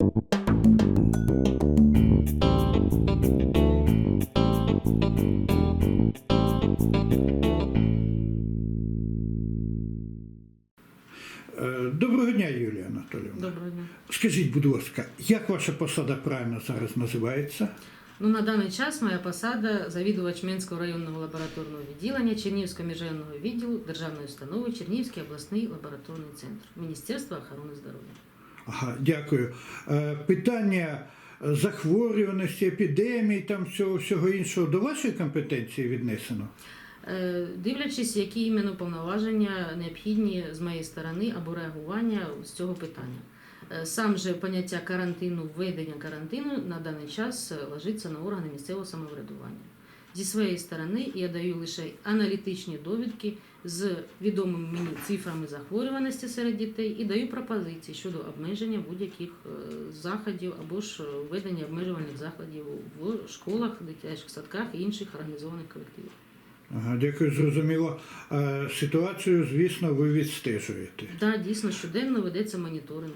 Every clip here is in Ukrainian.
Е, Доброго дня, Юлія Анатоліївна. Доброго дня. Скажіть, будь ласка, як ваша посада правильно зараз називається? Ну, на даний час моя посада завідувач Менського районного лабораторного відділення Чернігівського міжрайонного відділу Державної установи Чернігівський обласний лабораторний центр Міністерства охорони здоров'я. Дякую. Е, Питання захворюваності, епідемій, там всього, всього іншого до вашої компетенції віднесено? Е, Дивлячись, які іменно повноваження необхідні з моєї сторони або реагування з цього питання. Е, Сам же поняття карантину, введення карантину на даний час ложиться на органи місцевого самоврядування. Зі своєї сторони я даю лише аналітичні довідки з відомими мені цифрами захворюваності серед дітей і даю пропозиції щодо обмеження будь-яких е, заходів або ж введення обмежувальних заходів в школах, дитячих садках і інших організованих колективах. Ага, дякую, зрозуміло. Е, Ситуацію, звісно, ви відстежуєте. Так, дійсно, щоденно ведеться моніторинг.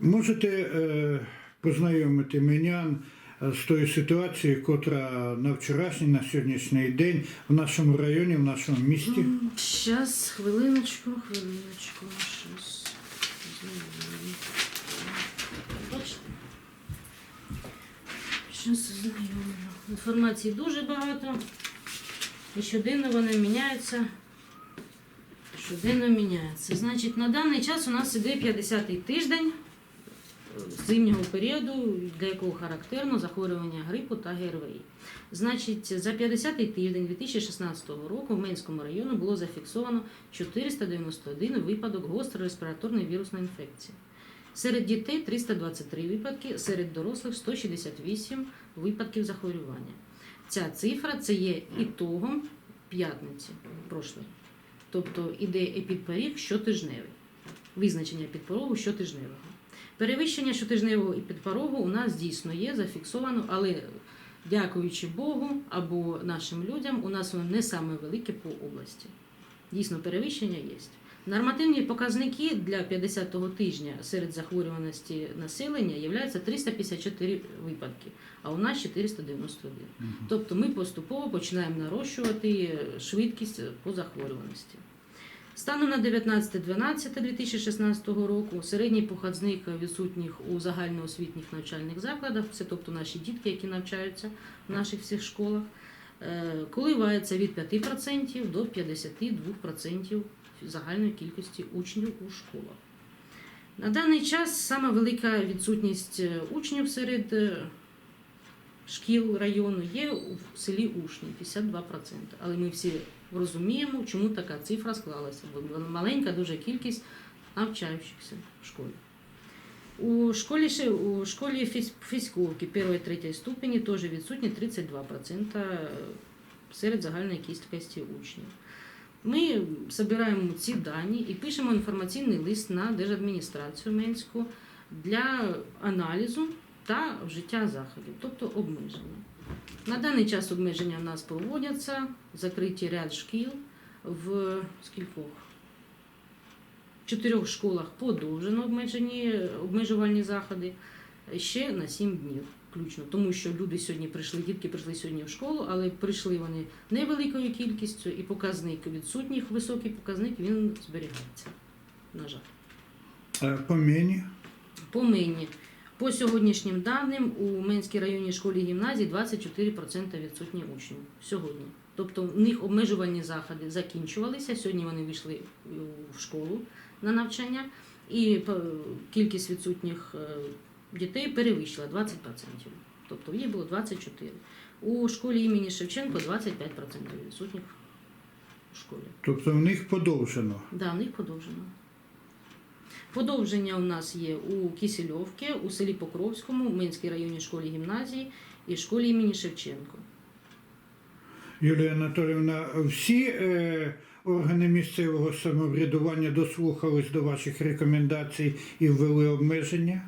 Можете е, познайомити менян е, з тою ситуацією, котра на вчорашній, на сьогоднішній день в нашому районі, в нашому місті? Зараз, хвилиночку, хвилиночку. Бачите? Щас знайомлю. Інформації дуже багато. І щоденно вони міняються. Щоденно міняються. Значить, на даний час у нас іде 50-й тиждень зимнього періоду, для якого характерно захворювання грипу та ГРВІ. Значить, за 50-й тиждень 2016 року в Менському районі було зафіксовано 491 випадок гострої респіраторної вірусної інфекції. Серед дітей 323 випадки, серед дорослих 168 випадків захворювання. Ця цифра це є ітогом п'ятниці прошлої. Тобто іде епідпоріг щотижневий. Визначення підпорогу щотижневого. Перевищення щотижневого і підпорогу у нас дійсно є, зафіксовано, але дякуючи Богу або нашим людям, у нас воно не саме велике по області. Дійсно, перевищення є. Нормативні показники для 50-го тижня серед захворюваності населення являються 354 випадки, а у нас 491. Тобто ми поступово починаємо нарощувати швидкість по захворюваності. Станом на 19.12.2016 року середній показник відсутніх у загальноосвітніх навчальних закладах, це тобто наші дітки, які навчаються в наших всіх школах, е, коливається від 5% до 52% загальної кількості учнів у школах. На даний час саме велика відсутність е, учнів серед е, шкіл району є в селі Ушні 52%. Але ми всі розуміємо, чому така цифра склалася, бо маленька дуже кількість навчаючихся в школі. У школі, у школі фіз- 1-3 ступені теж відсутні 32% серед загальної кількості учнів. Ми збираємо ці дані і пишемо інформаційний лист на держадміністрацію Менську для аналізу та вжиття заходів, тобто обмеження. На даний час обмеження в нас проводяться, закриті ряд шкіл в скількох? В чотирьох школах подовжено обмежені обмежувальні заходи ще на 7 днів включно, тому що люди сьогодні прийшли, дітки прийшли сьогодні в школу, але прийшли вони невеликою кількістю, і показник відсутніх, високий показник він зберігається. На жаль. Е, По мені? По. Сьогоднішнім даним у Менській районній школі гімназії 24% відсутні учнів сьогодні. Тобто в них обмежувальні заходи закінчувалися. Сьогодні вони вийшли в школу на навчання, і е, кількість відсутніх е, дітей перевищила 20%. Тобто їх було 24. У школі імені Шевченко 25% відсутніх у школі. Тобто в них подовжено. Да, в них подовжено. Подовження у нас є у Кисельовці, у селі Покровському, в Минській районній школі гімназії і школі імені Шевченко. Юлія Анатолійовна, всі е, органи місцевого самоврядування дослухались до ваших рекомендацій і ввели обмеження?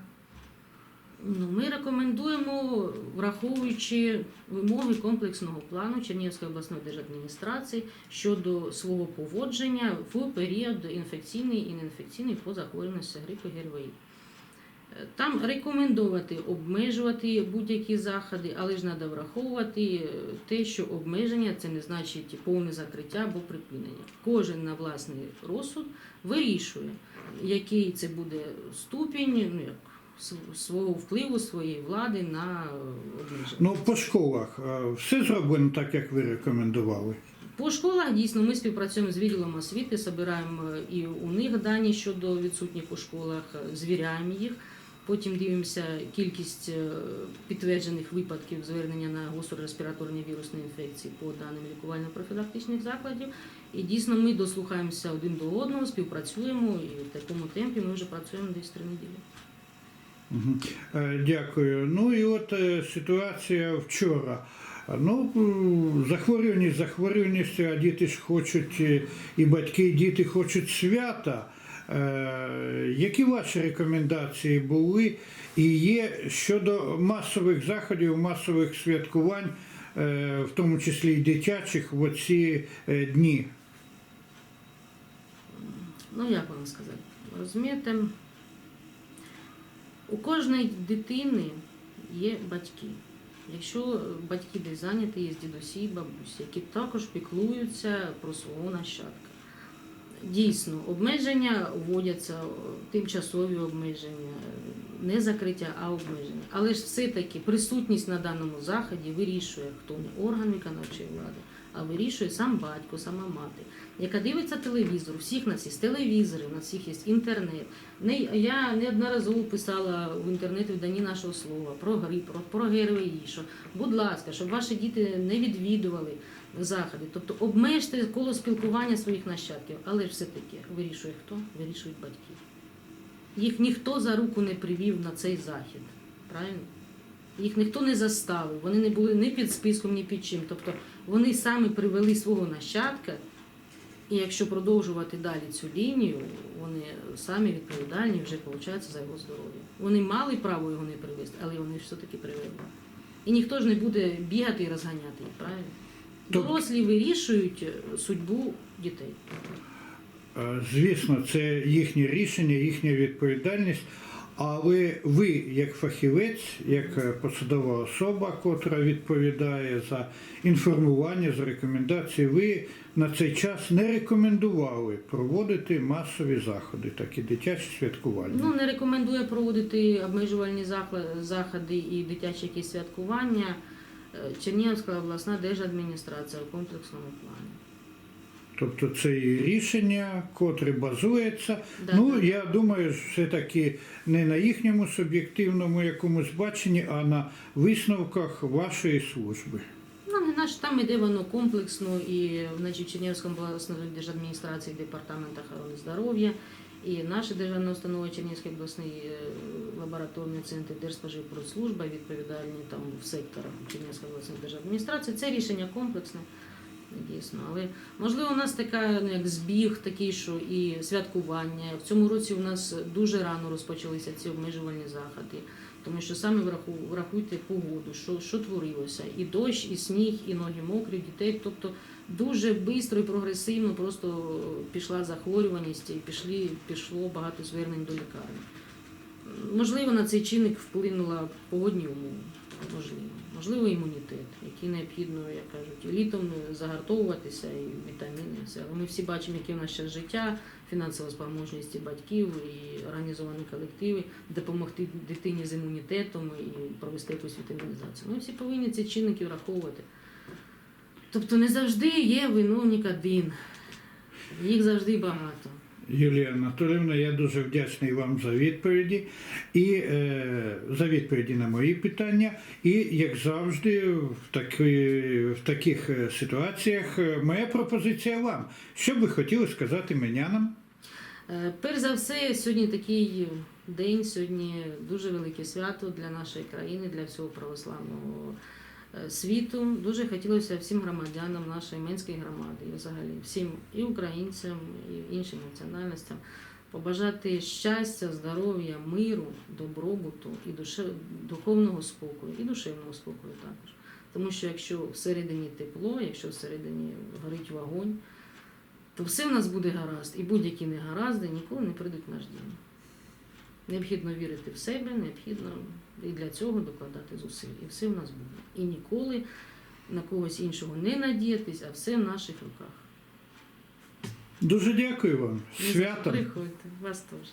Ну, ми рекомендуємо, враховуючи вимоги комплексного плану Чернігівської обласної держадміністрації щодо свого поводження в період інфекційний і неінфекційний по захворюваності грипу ГРВІ. Там рекомендувати обмежувати будь-які заходи, але ж треба враховувати е, те, що обмеження це не значить повне закриття або припинення. Кожен на власний розсуд вирішує, який це буде ступінь ну, як, свого впливу, своєї влади на е, обмеження. Ну, по школах все зроблено так, як ви рекомендували. По школах дійсно ми співпрацюємо з відділом освіти, збираємо е, і у них дані щодо відсутніх у школах, е, звіряємо їх. Потім дивимося кількість підтверджених випадків звернення на гострі респіраторні вірусні інфекції по даним лікувально-профілактичних закладів. І дійсно ми дослухаємося один до одного, співпрацюємо і в такому темпі ми вже працюємо десь три неділі. Е, Дякую. Ну і от е, ситуація вчора. Ну, захворюваність захворюваністю, а діти ж хочуть, е, і батьки, і діти хочуть свята. Які ваші рекомендації були і є щодо масових заходів, масових святкувань, в тому числі і дитячих, в оці дні? Ну, як вам сказати? Розумієте, у кожної дитини є батьки. Якщо батьки десь зайняті, є дідусі, бабусі, які також піклуються про свого нащадка. Дійсно, обмеження вводяться, тимчасові обмеження, не закриття, а обмеження. Але ж все-таки присутність на даному заході вирішує, хто не орган виконавчої влади, а вирішує сам батько, сама мати, яка дивиться телевізор. Всіх нас є телевізори, у нас всіх є інтернет. Не, я неодноразово писала в інтернеті в дані нашого слова про гри, про, про ГРВІ, що, будь ласка, щоб ваші діти не відвідували заходи. Тобто обмежте коло спілкування своїх нащадків, але ж все-таки вирішує хто? Вирішують батьки. Їх ніхто за руку не привів на цей захід. Правильно? Їх ніхто не заставив, вони не були ні під списком, ні під чим. Тобто вони самі привели свого нащадка, і якщо продовжувати далі цю лінію, вони самі відповідальні вже виходить за його здоров'я. Вони мали право його не привезти, але вони все-таки привели. І ніхто ж не буде бігати і розганяти їх, правильно? Дорослі вирішують судьбу дітей. Е, Звісно, це їхнє рішення, їхня відповідальність. Але ви, як фахівець, як е, посадова особа, котра відповідає за інформування, за рекомендації, ви на цей час не рекомендували проводити масові заходи, такі дитячі святкування. Ну, не рекомендує проводити обмежувальні заходи і дитячі якісь святкування Чернігівська обласна держадміністрація у комплексному плані. Тобто це і рішення, котре базується. Да, ну, да. я думаю, все-таки не на їхньому суб'єктивному якомусь баченні, а на висновках вашої служби. Ну, не наш там іде воно комплексно і значить, Чернігівська обласної держадміністрації, департамент охорони здоров'я, і наша державна установа Чернігівський обласний е, лабораторний центр Держспоживпродслужба відповідальні там в секторах Чернігівської обласної держадміністрації. Це рішення комплексне. Дійсно, але можливо у нас така ну, як збіг такий, що і святкування. В цьому році у нас дуже рано розпочалися ці обмежувальні заходи, тому що саме враху- врахуйте погоду, що, що творилося, і дощ, і сніг, і ноги мокрі, дітей. Тобто дуже швидко і прогресивно просто пішла захворюваність і пішли, пішло багато звернень до лікарні. Можливо, на цей чинник вплинула погодні умови. Можливо, імунітет, який необхідно, як кажуть, і літом загартовуватися, і вітаміни, все. Ми всі бачимо, яке в нас зараз життя, фінансова спроможність батьків, і організовані колективи, допомогти дитині з імунітетом і провести якусь вітамінізацію. Ми всі повинні ці чинники враховувати. Тобто не завжди є виновник один, їх завжди багато. Юлія Анатоліївна, я дуже вдячний вам за відповіді і е, за відповіді на мої питання. І як завжди, в, такі, в таких е, ситуаціях е, моя пропозиція вам. Що б ви хотіли сказати менянам? Е, Перш за все, сьогодні такий день, сьогодні дуже велике свято для нашої країни, для всього православного світу. Дуже хотілося всім громадянам нашої Менської громади, і взагалі всім і українцям, і іншим національностям побажати щастя, здоров'я, миру, добробуту і душе, духовного спокою, і душевного спокою також. Тому що якщо всередині тепло, якщо всередині горить вогонь, то все в нас буде гаразд, і будь-які негаразди ніколи не прийдуть в наш дім. Необхідно вірити в себе, необхідно і для цього докладати зусиль. І все в нас буде. І ніколи на когось іншого не надіятись, а все в наших руках. Дуже дякую вам. Свято, Святом. Приходьте, вас теж.